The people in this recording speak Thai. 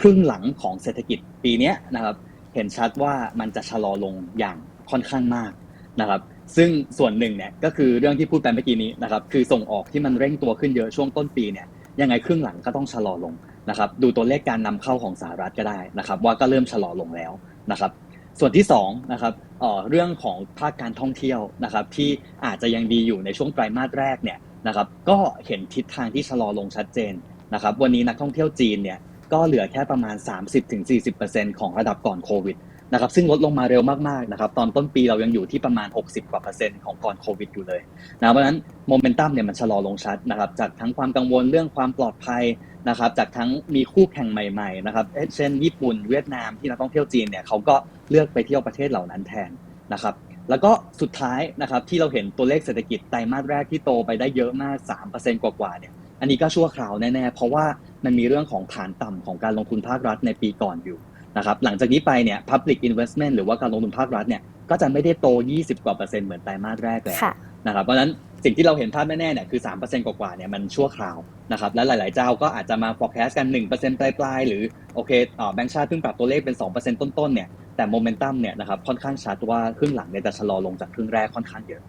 ครึ่งหลังของเศรษฐกิจปีนี้นะครับเห็นชัดว่ามันจะชะลอลงอย่างค่อนข้างมากนะครับซึ่งส่วนหนึ่งเนี่ยก็คือเรื่องที่พูดไปเมื่อกี้นี้นะครับคือส่งออกที่มันเร่งตัวขึ้นเยอะช่วงต้นปีเนี่ยยังไงครึ่งหลังก็ต้องชะลอลงนะครับดูตัวเลขการนำเข้าของสหรัฐก็ได้นะครับว่าก็เริ่มชะลอลงแล้วนะครับส่วนที่สองนะครับเเรื่องของภาคการท่องเที่ยวนะครับที่อาจจะยังดีอยู่ในช่วงไตรมาสแรกเนี่ยนะครับก็เห็นทิศทางที่ชะลอลงชัดเจนนะครับวันนี้นักท่องเที่ยวจีนเนี่ย ก็เหลือแค่ประมาณ 30-40%ของระดับก่อนโควิดนะครับซึ่งลดลงมาเร็วมากๆนะครับตอนต้นปีเรายังอยู่ที่ประมาณ 60 กว่าเปอร์เซ็นต์ของก่อนโควิดอยู่เลยนะเพราะฉะนั้นโมเมนตัมเนี่ยมันชะลอลงชัดนะครับจากทั้งความกังวลเรื่องความปลอดภัยนะครับจากทั้งมีคู่แข่งใหม่ๆนะครับเช่นญี่ปุ่นเวียดนามที่นักท่องเที่ยวจีนเนี่ยเขาก็เลือกไปเที่ยวประเทศเหล่านั้นแทนนะครับแล้วก็สุดท้ายนะครับที่เราเห็นตัวเลขเศรษฐกิจไตรมาสแรกที่โตไปได้เยอะมาก 3%กว่าๆเนี่ยอันนี้ก็ชั่วคราวแน่ๆเพราะว่า มันมีเรื่องของฐานต่ำของการลงทุนภาครัฐในปีก่อนอยู่นะครับหลังจากนี้ไปเนี่ย public investment หรือว่าการลงทุนภาครัฐเนี่ยก็จะไม่ได้โต 20 กว่าเปอร์เซ็นต์เหมือนไตรมาสแรกแล้วค่ะนะครับเพราะฉะนั้นสิ่งที่เราเห็นภาพแน่ๆเนี่ยคือ3%กว่าๆเนี่ยมันชั่วคราวนะครับและหลายๆเจ้าก็อาจจะมา forecast กัน 1%ปลายๆ หรือโอเคเอ่อแบงก์ชาติเพิ่งปรับตัวเลขเป็น 2%ต้นๆเนี่ยแต่โมเมนตัมเนี่ยนะครับค่อนข้างชัดว่าครึ่งหลังเนี่ยจะชะลอลงจากครึ่งแรกค่อนข้างเยอะ